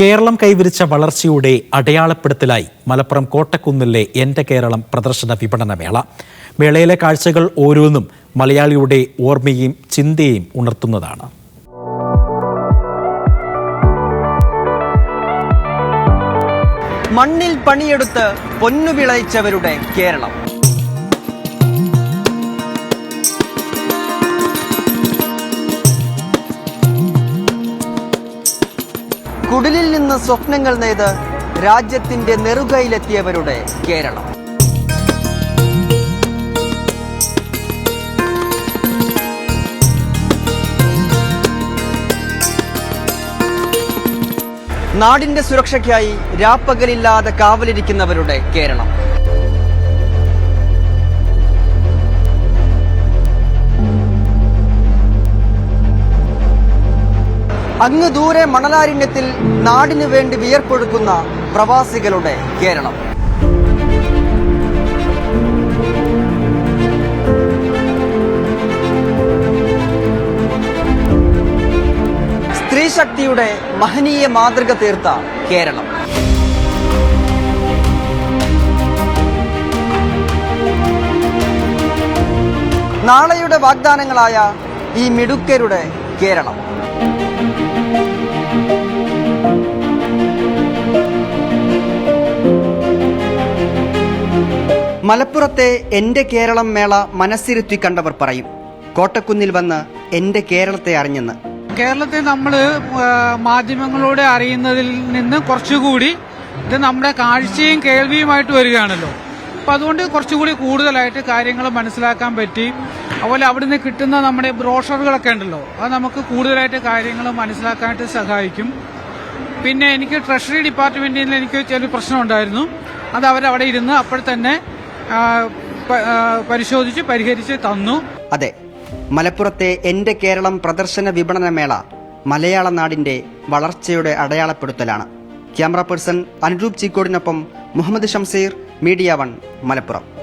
കേരളം കൈവരിച്ച വളർച്ചയുടെ അടയാളപ്പെടുത്തലായി മലപ്പുറം കോട്ടക്കുന്നിലെ എന്റെ കേരളം പ്രദർശന വിപണന മേള മേളയിലെ കാഴ്ചകൾ ഓരോന്നും മലയാളിയുടെ ഓർമ്മയും ചിന്തയും ഉണർത്തുന്നതാണ്. മണ്ണിൽ പണിയെടുത്ത് പൊന്നു വിളയിച്ചവരുടെ കേരളം. കുടിലിൽ നിന്ന് സ്വപ്നങ്ങൾ നെയ്ത് രാജ്യത്തിന്റെ നെറുകയിലെത്തിയവരുടെ കേരളം. നാടിന്റെ സുരക്ഷയ്ക്കായി രാപ്പകലില്ലാതെ കാവലിരിക്കുന്നവരുടെ കേരളം. അങ്ങ് ദൂരെ മണലാരണ്യത്തിൽ നാടിനു വേണ്ടി വിയർപ്പൊഴുക്കുന്ന പ്രവാസികളുടെ കേരളം. സ്ത്രീശക്തിയുടെ മഹനീയ മാതൃക തീർത്ത കേരളം. നാളെയുടെ വാഗ്ദാനങ്ങളായ ഈ മിടുക്കരുടെ കേരളം. മലപ്പുറത്തെ എന്റെ കേരളം മേള മനസ്സിരുത്തി കണ്ടവർ പറയും. കോട്ടക്കുന്നിൽ വന്ന് എന്റെ കേരളത്തെ അറിഞ്ഞെന്ന്. കേരളത്തെ നമ്മൾ മാധ്യമങ്ങളിലൂടെ അറിയുന്നതിൽ നിന്ന് കുറച്ചുകൂടി ഇത് നമ്മുടെ കാഴ്ചയും കേൾവിയുമായിട്ട് വരികയാണല്ലോ. അപ്പം അതുകൊണ്ട് കുറച്ചുകൂടി കൂടുതലായിട്ട് കാര്യങ്ങൾ മനസ്സിലാക്കാൻ പറ്റി. അതുപോലെ അവിടുന്ന് കിട്ടുന്ന നമ്മുടെ ബ്രോഷറുകളൊക്കെ ഉണ്ടല്ലോ അത് നമുക്ക് കൂടുതലായിട്ട് കാര്യങ്ങൾ മനസ്സിലാക്കാനായിട്ട് സഹായിക്കും. പിന്നെ എനിക്ക് ട്രഷറി ഡിപ്പാർട്ട്മെന്റിൽ എനിക്ക് ചെറിയ പ്രശ്നമുണ്ടായിരുന്നു അത് അവരവിടെ ഇരുന്ന് അപ്പോൾ തന്നെ പരിശോധിച്ച് പരിഹരിച്ച് തന്നു. അതെ മലപ്പുറത്തെ എന്റെ കേരളം പ്രദർശന വിപണന മേള മലയാള നാടിന്റെ വളർച്ചയുടെ അടയാളപ്പെടുത്തലാണ്. ക്യാമറ പേഴ്സൺ അനുരൂപ് ചീക്കോടിനൊപ്പം മുഹമ്മദ് ഷംസീർ മീഡിയ വൺ മലപ്പുറം.